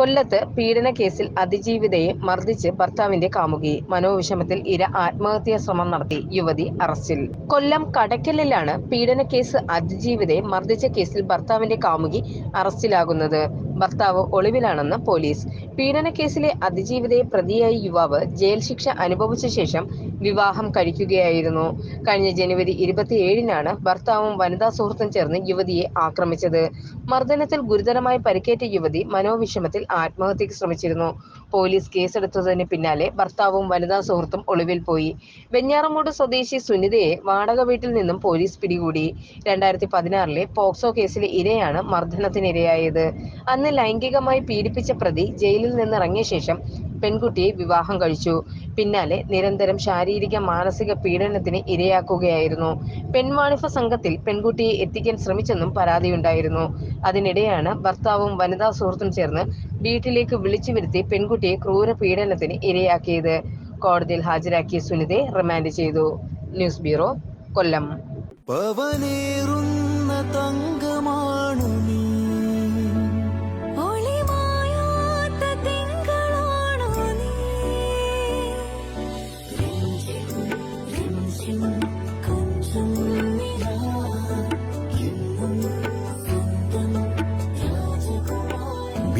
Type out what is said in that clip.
കൊല്ലത്ത് പീഡന കേസിൽ അതിജീവിതയെ മർദ്ദിച്ച് ഭർത്താവിന്റെ കാമുകി മനോവിഷമത്തിൽ ഇര ആത്മഹത്യാ ശ്രമം നടത്തി യുവതി അറസ്റ്റിൽ. കൊല്ലം കടയ്ക്കലിലാണ് പീഡന കേസ് അതിജീവിതയെ മർദ്ദിച്ച കേസിൽ ഭർത്താവിന്റെ കാമുകി അറസ്റ്റിലാകുന്നത്. ഭർത്താവ് ഒളിവിലാണെന്ന് പോലീസ്. പീഡന കേസിലെ അതിജീവിതയെ പ്രതിയായി യുവാവ് ജയിൽ ശിക്ഷ അനുഭവിച്ച ശേഷം വിവാഹം കഴിക്കുകയായിരുന്നു. കഴിഞ്ഞ ജനുവരി ഇരുപത്തിയേഴിനാണ് ഭർത്താവും വനിതാ സുഹൃത്തും ചേർന്ന് യുവതിയെ ആക്രമിച്ചത്. മർദ്ദനത്തിൽ ഗുരുതരമായി പരിക്കേറ്റ യുവതി മനോവിഷമത്തിൽ ആത്മഹത്യക്ക് ശ്രമിച്ചിരുന്നു. പോലീസ് കേസെടുത്തതിന് പിന്നാലെ ഭർത്താവും വനിതാ സുഹൃത്തും ഒളിവിൽ പോയി. വെഞ്ഞാറമൂട് സ്വദേശി സുനിതയെ വാടക വീട്ടിൽ നിന്നും പോലീസ് പിടികൂടി. രണ്ടായിരത്തി പതിനാറിലെ പോക്സോ കേസിലെ ഇരയാണ് മർദ്ദനത്തിനിരയായത്. അന്ന് ലൈംഗികമായി പീഡിപ്പിച്ച പ്രതി ജയിലിൽ നിന്നിറങ്ങിയ ശേഷം പെൺകുട്ടിയെ വിവാഹം കഴിച്ചു. പിന്നാലെ നിരന്തരം ശാരീരിക മാനസിക പീഡനത്തിന് ഇരയാക്കുകയായിരുന്നു. പെൺവാണിഫ സംഘത്തിൽ പെൺകുട്ടിയെ എത്തിക്കാൻ ശ്രമിച്ചെന്നും പരാതിയുണ്ടായിരുന്നു. അതിനിടെയാണ് ഭർത്താവും വനിതാ സുഹൃത്തും ചേർന്ന് വീട്ടിലേക്ക് വിളിച്ചു വരുത്തി പെൺകുട്ടിയെ ക്രൂര പീഡനത്തിന് ഇരയാക്കിയത്. കോടതിയിൽ ഹാജരാക്കിയ സുനിതയെ റിമാൻഡ് ചെയ്തു. News bureau Kollam. രാജകുമാരി